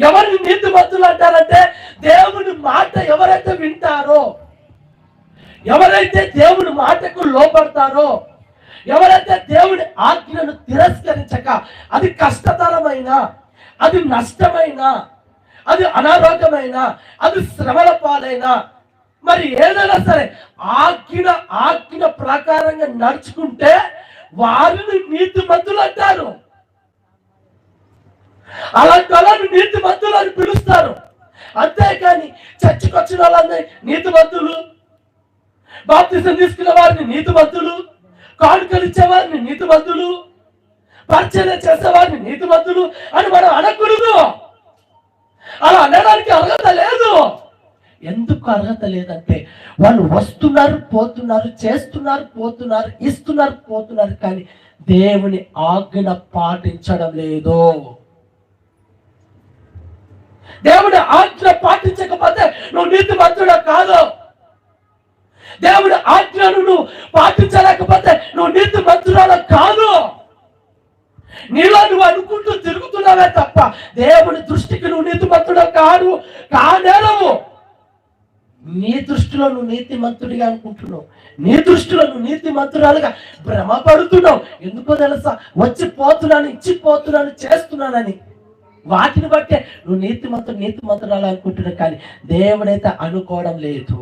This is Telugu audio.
ఎవరిని నీతిమంతులు అంటారంటే దేవుని మాట ఎవరైతే వింటారో ఎవరైతే దేవుని మాటకు లోపడతారో ఎవరైతే దేవుని ఆజ్ఞను తిరస్కరించక అది కష్టతరమైన అది నష్టమైన అది అనారోగ్యమైన అది శ్రమల పాలైన మరి ఏదైనా సరే ఆజ్ఞ ఆజ్ఞ ప్రకారంగా నడుచుకుంటే వారిని నీతిమంతులు అంటారు. అలాంటి వాళ్ళని నీతిమంతులు అని పిలుస్తారు. అంతేకాని చర్చికి వచ్చిన వాళ్ళందరి నీతిమంతులు బాప్తిజం తీసుకున్న వారిని నీతిమంతులు కానుకలు ఇచ్చేవారిని నీతిమంతులు పరిచయం చేసేవారిని నీతిమంతులు అని మనం అనకూడదు. అలా అనడానికి అర్హత లేదు. ఎందుకు అర్హత లేదంటే వాళ్ళు వస్తున్నారు పోతున్నారు చేస్తున్నారు పోతున్నారు ఇస్తున్నారు పోతున్నారు కానీ దేవుని ఆజ్ఞ పాటించడం లేదు. దేవుడి ఆజ్ఞ పాటించకపోతే నువ్వు నీతిమంతుడు కాదు. దేవుడి ఆజ్ఞను నువ్వు పాటించలేకపోతే నువ్వు నీతి మంత్రురాలు కాదు. నీలో నువ్వు అనుకుంటూ తిరుగుతున్నావే తప్ప దేవుడి దృష్టికి నువ్వు నీతి మంత్రుడు కాదు కానేరవు నీ దృష్టిలో నువ్వు నీతి మంత్రుడిగా అనుకుంటున్నావు. నీ దృష్టిలో నువ్వు నీతి మంత్రురాలుగా భ్రమపడుతున్నావు. ఎందుకో తెలుసా? వచ్చి పోతున్నాను ఇచ్చి పోతున్నాను చేస్తున్నానని. వాటిని బట్టే నువ్వు నీతి మంత్రుడు నీతి మంత్రురాలు అనుకుంటున్నావు కానీ దేవుడైతే అనుకోవడం లేదు.